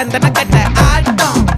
சந்தன கட்ட ஆட்டம்.